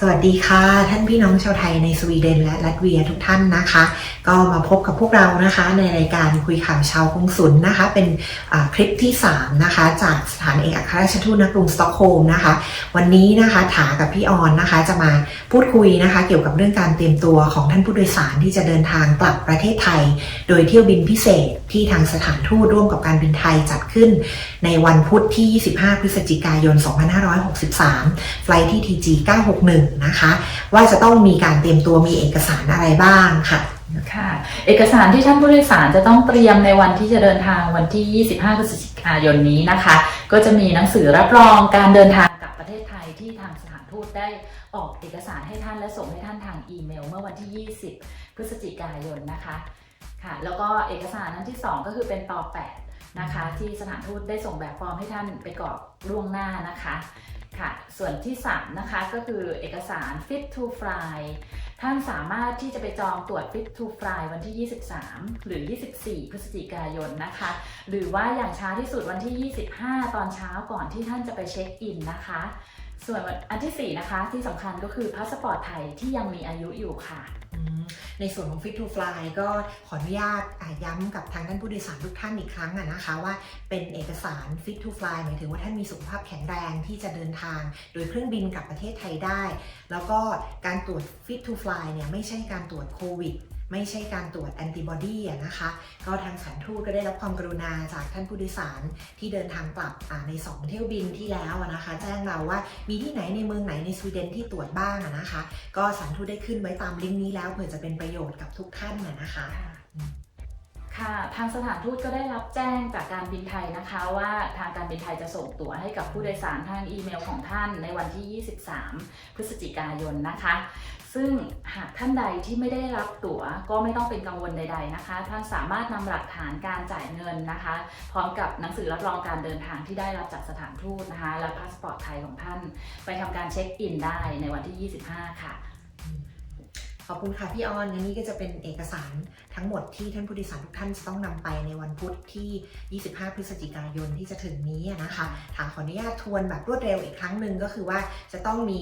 สวัสดีค่ะ ท่านพี่น้องชาวไทยในสวีเดนและลัตเวียทุกท่านนะคะ ก็มาพบกับพวกเรานะคะ ในรายการคุยข่าวชาวกรุงศุลนะคะ เป็นคลิปที่ 3 นะคะ จากสถานเอกอัครราชทูตณกรุงสต็อกโฮล์มนะคะ วันนี้นะคะถากับพี่ออนนะคะ จะมาพูดคุยนะคะ เกี่ยวกับเรื่องการเตรียมตัวของท่านผู้โดยสารที่จะเดินทางกลับประเทศไทย โดยเที่ยวบินพิเศษที่ทางสถานทูตร่วมกับการบินไทยจัดขึ้น ในวันพุธที่ 25 พฤศจิกายน 2563 ไฟลท์ที่ TG 961 นะคะ ว่าจะต้องมีการเตรียมตัวมีเอกสารอะไรบ้างค่ะ ค่ะเอกสารที่ท่านผู้โดยสารจะต้องเตรียมในวันที่จะเดินทางวันที่ 25พฤศจิกายนนี้นะคะ ก็จะมีหนังสือรับรองการเดินทางกลับประเทศไทยที่ทางสถานทูตได้ออกเอกสารให้ท่านและส่งให้ท่านทางอีเมล เมื่อวันที่ 20 พฤศจิกายนนะคะค่ะ แล้วก็เอกสารนั้นที่ 2 ก็คือเป็นตอ8นะคะ ที่สถานทูตได้ส่งแบบฟอร์มให้ท่านไปกรอกล่วงหน้านะคะค่ะ ส่วนที่ 3 นะคะก็คือเอกสาร fit to fly ท่านสามารถที่จะไปจองตรวจ fit to fly วันที่ 23 หรือ 24 พฤศจิกายนนะคะ หรือว่าอย่างช้าที่สุดวันที่ 25 ตอนเช้าก่อนที่ท่านจะไปเช็คอินนะคะ ส่วนอันทีสี่4 นะคะที่สำคัญก็คือพาสปอร์ตไทยที่ยังมีอายุอยู่ค่ะ ในส่วนของ Fit to Fly ก็ขออนุญาตย้ำกับทางท่านผู้โดยสารทุกท่านอีกครั้งนะคะว่าเป็นเอกสาร Fit to Fly หมายถึงว่าท่านมีสุขภาพแข็งแรงที่จะเดินทาง โดยเครื่องบินกลับประเทศไทยได้ แล้วก็การตรวจ Fit to Fly เนี่ยไม่ใช่การตรวจโควิด ไม่ใช่การตรวจแอนติบอดีอะนะคะ ก็ทางสถารทูตก็ได้รับความกรุณาจากท่านผู้โดยสารที่เดินทางกลับอ่าใน 2 เที่ยวบินที่แล้วอะนะคะ แจ้งเราว่ามีที่ไหนในเมืองไหนในสวีเดนที่ตรวจบ้างอะนะคะ ก็สถารทูตได้ขึ้นไว้ตามลิงก์นี้แล้วเผื่อจะเป็นประโยชน์กับทุกท่านอะนะคะ ค่ะทางสถานทูตก็ได้รับแจ้งจากการบินไทยนะคะว่าทางการบินไทยจะส่งตั๋วให้กับผู้โดยสารทางอีเมลของท่านในวันที่ 23 พฤศจิกายนนะคะ ซึ่งหากท่านใดที่ไม่ได้รับตั๋วก็ไม่ต้องเป็นกังวลใด ๆนะคะ ท่านสามารถนำหลักฐานการจ่ายเงินนะคะ พร้อมกับหนังสือรับรองการเดินทางที่ได้รับจากสถานทูตนะคะ และพาสปอร์ตไทยของท่าน ไปทำการเช็คอินได้ในวันที่ 25 ค่ะ ขอบคุณค่ะพี่ออนงั้นนี่ก็จะเป็นเอกสารทั้งหมดที่ท่านผู้โดยสารทุกท่านจะต้องนำไปในวันพุธที่ 25 พฤศจิกายนที่จะถึงนี้อะนะคะถามขออนุญาตทวนแบบรวดเร็วอีกครั้งหนึ่งก็คือว่าจะต้องมี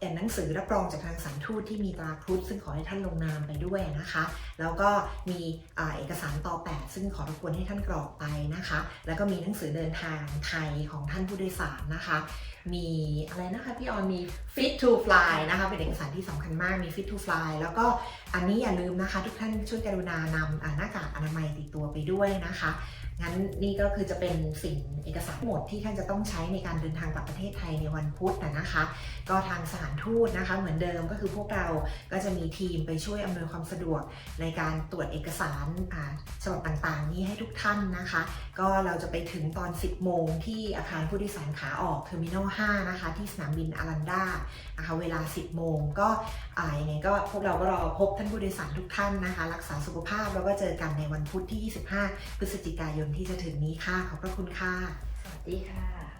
อ่าเอ่หนังสือรับรองจากทางสารทูตที่มีตราครุฑซึ่งขอให้ท่านลงนามไปด้วยนะคะ แล้วก็มีอเอกสารต่อ 8 ซึ่งขอรบกวนให้ท่านกรอกไปนะคะ แล้วก็มีหนังสือเดินทางไทยของท่านผู้โดยสารนะคะ มีอะไรนะคะพี่ออนมี fit to fly นะคะเป็นเอกสารที่สำคัญมากมี fit to fly แล้วก็อันนี้อย่าลืมนะคะ ทุกท่านช่วยกรุณานำหน้ากากอนามัยติดตัวไปด้วยนะคะ งั้นนี่ก็คือจะเป็นสิ่งเอกสารทั้งหมดที่ท่านจะต้องใช้ในการเดินทางกลับประเทศไทยในวันพุธนะนะคะ ก็ทางสถานทูตนะคะ เหมือนเดิมก็คือพวกเราก็จะมีทีมไปช่วยอำนวยความสะดวกในการตรวจเอกสารอ่าฉบับต่างๆ นี้ให้ทุกท่านนะคะ ก็เราจะไปถึงตอน 10 โมงที่อาคารผู้โดยสารขาออกเทอร์มินอล 5 นะคะ ที่สนามบินอารันดานะคะเวลา 10 โมงก็อ่ายังไงก็พวกเราก็รอพบท่านผู้โดยสารทุกท่านนะคะ รักษาสุขภาพแล้วก็เจอกันในวันพุธที่ 25 พฤศจิกายนที่จะถึงนี้ค่ะ ขอบพระคุณค่ะ สวัสดีค่ะ